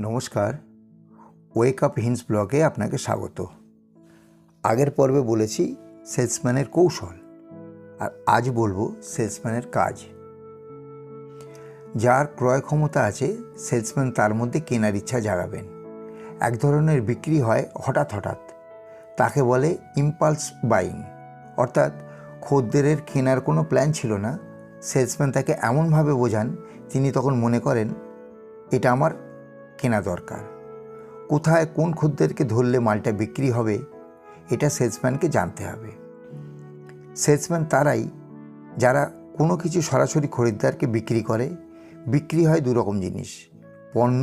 নমস্কার। Wake up hinge ব্লগে আপনাকে স্বাগত। আগের পর্বে বলেছি সেলসম্যানের কৌশল, আর আজ বলব সেলসম্যানের কাজ। যার ক্রয় ক্ষমতা আছে, সেলসম্যান তার মধ্যে কেনার ইচ্ছা জাগাবেন। এক ধরনের বিক্রি হয় হঠাৎ হঠাৎ। তাকে বলে ইম্পালস বাইং অর্থাৎ খদ্দেরের কেনার কোনো প্ল্যান ছিল না। সেলসম্যান তাকে এমনভাবে বোঝান, তিনি তখন মনে করেন, এটা আমার কেনা দরকার। কোথায় কোন খদ্দেরকে ধরলে মালটা বিক্রি হবে, এটা সেলসম্যানকে জানতে হবে। সেলসম্যান তারাই যারা কোনো কিছু সরাসরি খরিদ্দারকে বিক্রি করে, বিক্রি হয় দুরকম জিনিস, পণ্য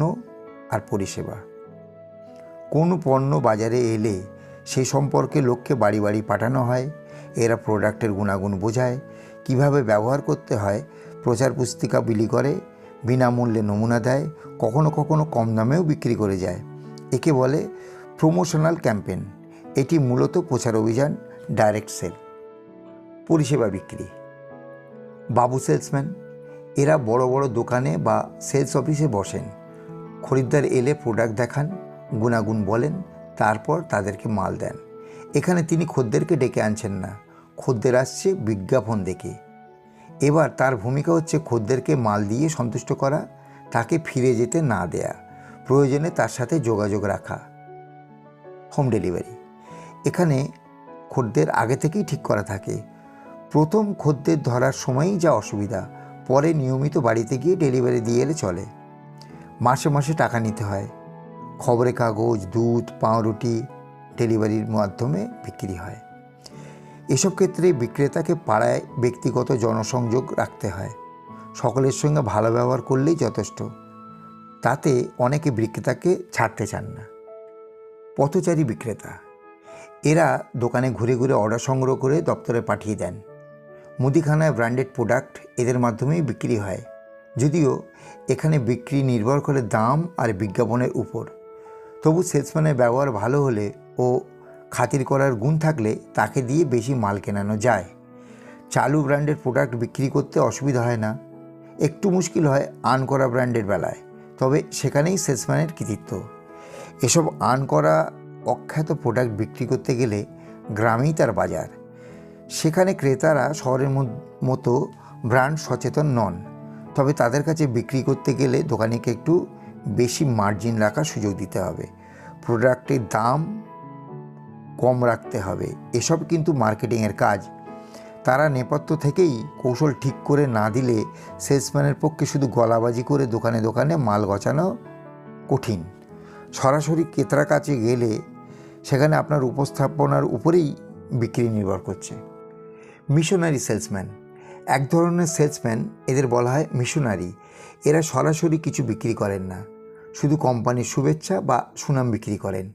আর পরিষেবা। কোনো পণ্য বাজারে এলে সে সম্পর্কে লোককে বাড়ি বাড়ি পাঠানো হয়, এরা প্রোডাক্টের গুণাগুণ বোঝায়, কীভাবে ব্যবহার করতে হয়, প্রচার পুস্তিকা বিলি করে বিনামূল্যে নমুনা দেয়, কখনো কখনো কম দামেও বিক্রি করে যায়। একে বলে প্রমোশনাল ক্যাম্পেন এটি মূলত প্রচার অভিযান ডাইরেক্ট সেল পরিষেবা বিক্রি। বাবু সেলসম্যান এরা বড় বড় দোকানে বা সেলস অফিসে বসেন। খরিদ্দার এলে প্রোডাক্ট দেখান, গুণাগুণ বলেন, তারপর তাদেরকে মাল দেন। এখানে তিনি খদ্দেরকে ডেকে আনছেন না। খদ্দের আসছে বিজ্ঞাপন দেখে। এবার তার ভূমিকা হচ্ছে খদ্দেরকে মাল দিয়ে সন্তুষ্ট করা, তাকে ফিরে যেতে না দেয়া, প্রয়োজনে তার সাথে যোগাযোগ রাখা। হোম ডেলিভারি এখানে খদ্দের আগে থেকেই ঠিক করা থাকে। প্রথম খদ্দের ধরার সময়ই যা অসুবিধা, পরে নিয়মিত বাড়িতে গিয়ে ডেলিভারি দিয়ে এলে চলে। মাসে মাসে টাকা নিতে হয়। খবরের কাগজ, দুধ, পাউরুটি ডেলিভারির মাধ্যমে বিক্রি হয়। এসব ক্ষেত্রে বিক্রেতাকে পাড়ায় ব্যক্তিগত জনসংযোগ রাখতে হয়। সকলের সঙ্গে ভালো ব্যবহার করলেই যথেষ্ট। তাতে অনেকে বিক্রেতাকে ছাড়তে চান না। পথচারী বিক্রেতা। এরা দোকানে ঘুরে ঘুরে অর্ডার সংগ্রহ করে দপ্তরে পাঠিয়ে দেন। মুদিখানায় ব্র্যান্ডেড প্রোডাক্ট এদের মাধ্যমেই বিক্রি হয়। যদিও এখানে বিক্রি নির্ভর করে দাম আর বিজ্ঞাপনের উপর। তবু সেলসম্যানের ব্যবহার ভালো হলে ও খাতির করার গুণ থাকলে তাকে দিয়ে বেশি মাল কেনানো যায়। চালু ব্র্যান্ডের প্রোডাক্ট বিক্রি করতে অসুবিধা হয় না। একটু মুশকিল হয় আন করা ব্র্যান্ডের বেলায়, তবে সেখানেই সেলসম্যানের কৃতিত্ব। এসব আন করা অখ্যাত প্রোডাক্ট বিক্রি করতে গেলে গ্রামেই তার বাজার। সেখানে ক্রেতারা শহরের মতো ব্র্যান্ড সচেতন নন, তবে তাদের কাছে বিক্রি করতে গেলে দোকানিকে একটু বেশি মার্জিন রাখার সুযোগ দিতে হবে। প্রোডাক্টের দাম কম রাখতে হবে। এসব কিন্তু মার্কেটিংয়ের কাজ। তারা নেপথ্য থেকেই কৌশল ঠিক করে না দিলে সেলসম্যানের পক্ষে শুধু গলাবাজি করে দোকানে দোকানে মাল গচানো কঠিন। সরাসরি ক্রেতার কাছে গেলে সেখানে আপনার উপস্থাপনার উপরেই বিক্রি নির্ভর করছে। Missionary salesman. এক ধরনের সেলসম্যান এদের বলা হয় মিশনারি। এরা সরাসরি কিছু বিক্রি করেন না। শুধু কোম্পানির শুভেচ্ছা বা সুনাম বিক্রি করেন।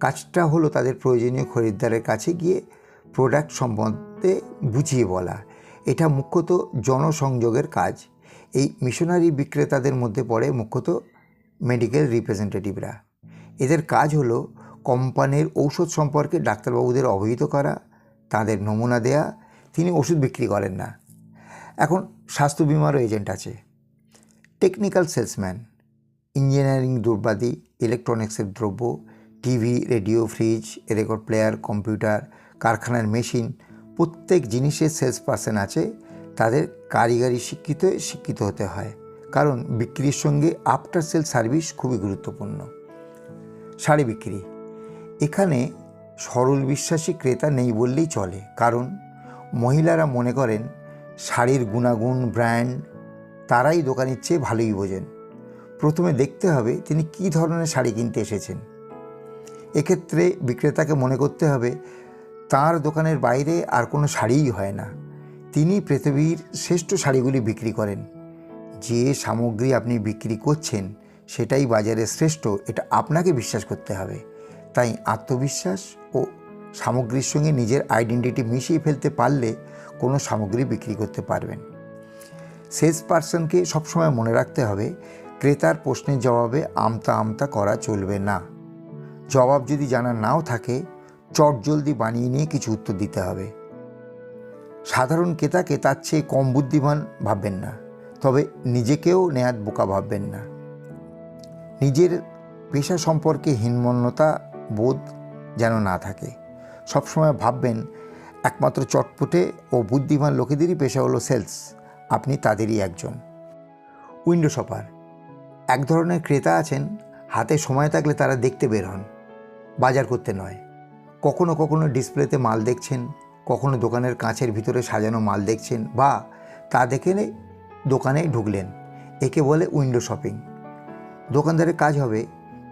কাজটা হলো তাদের প্রয়োজনীয় খরিদ্দারের কাছে গিয়ে প্রোডাক্ট সম্বন্ধে বুঝিয়ে বলা। এটা মুখ্যত জনসংযোগের কাজ। এই মিশনারি বিক্রেতাদের মধ্যে পড়ে মুখ্যত মেডিকেল রিপ্রেজেন্টেটিভরা এদের কাজ হলো কোম্পানির ঔষধ সম্পর্কে ডাক্তারবাবুদের অবহিত করা, তাদের নমুনা দেয়া, তিনি ওষুধ বিক্রি করেন না। এখন স্বাস্থ্য বিমারও এজেন্ট আছে। টেকনিক্যাল সেলসম্যান ইঞ্জিনিয়ারিং দ্রব্যাদি ইলেকট্রনিক্সের দ্রব্য TV, radio, fridge record player, computer, কারখানার মেশিন, প্রত্যেক জিনিসের সেলস পার্সন আছে। তাদের কারিগরি শিক্ষিত শিক্ষিত হতে হয়। কারণ বিক্রির সঙ্গে আফটার সেল সার্ভিস খুবই গুরুত্বপূর্ণ। শাড়ি বিক্রি। এখানে সরল বিশ্বাসী ক্রেতা নেই বললেই চলে। কারণ মহিলারা মনে করেন, শাড়ির গুণাগুণ, ব্র্যান্ড, তারাই দোকানের চেয়ে ভালোই বোঝেন। প্রথমে দেখতে হবে তিনি কী ধরনের শাড়ি কিনতে এসেছেন। এক্ষেত্রে বিক্রেতাকে মনে করতে হবে, তার দোকানের বাইরে আর কোনো শাড়িই হয় না। তিনি পৃথিবীর শ্রেষ্ঠ শাড়িগুলি বিক্রি করেন। যে সামগ্রী আপনি বিক্রি করছেন, সেটাই বাজারে শ্রেষ্ঠ, এটা আপনাকে বিশ্বাস করতে হবে। তাই আত্মবিশ্বাস ও সামগ্রীর সঙ্গে নিজের আইডেন্টিটি মিশিয়ে ফেলতে পারলে কোনো সামগ্রী বিক্রি করতে পারবেন। সেলস পার্সনকে সবসময় মনে রাখতে হবে, ক্রেতার প্রশ্নের জবাবে আমতা আমতা করা চলবে না। জবাব যদি জানা নাও থাকে চটজলদি বানিয়ে নিয়ে কিছু উত্তর দিতে হবে। সাধারণ ক্রেতাকে তার চেয়ে কম বুদ্ধিমান ভাববেন না, তবে নিজেকেও নেয়াত বোকা ভাববেন না। নিজের পেশা সম্পর্কে হীনমন্যতা বোধ যেন না থাকে। সবসময় ভাববেন, একমাত্র চটপটে ও বুদ্ধিমান লোকেদেরই পেশা হলো সেলস, আপনি তাদেরই একজন। উইন্ডো শপার, এক ধরনের ক্রেতা আছেন, হাতে সময় থাকলে তারা দেখতে বের হন। বাজার করতে নয়। কখনো কখনো ডিসপ্লেতে মাল দেখছেন, কখনো দোকানের কাঁচের ভিতরে সাজানো মাল দেখছেন বা তা দেখে দোকানে ঢুকলেন। একে বলে উইন্ডো শপিং। দোকানদারের কাজ হবে,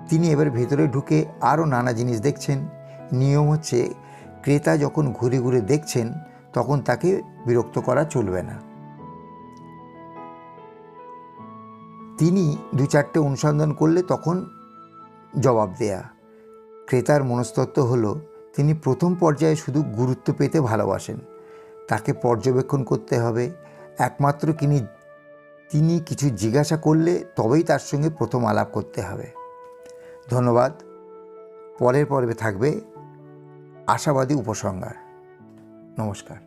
তিনি এবার ভেতরে ঢুকে আরও নানা জিনিস দেখছেন। নিয়ম হচ্ছে, ক্রেতা যখন ঘুরে ঘুরে দেখছেন, তখন তাকে বিরক্ত করা চলবে না। তিনি দু চারটে অনুসন্ধান করলে তখন জবাব দেয়া। ক্রেতার মনস্তত্ত্ব হল, তিনি প্রথম পর্যায়ে শুধু গুরুত্ব পেতে ভালোবাসেন। তাকে পর্যবেক্ষণ করতে হবে। একমাত্র তিনি তিনি কিছু জিজ্ঞাসা করলে তবেই তার সঙ্গে প্রথম আলাপ করতে হবে। ধন্যবাদ। পরের পর্বে থাকবে আশাবাদী উপসংহার। নমস্কার।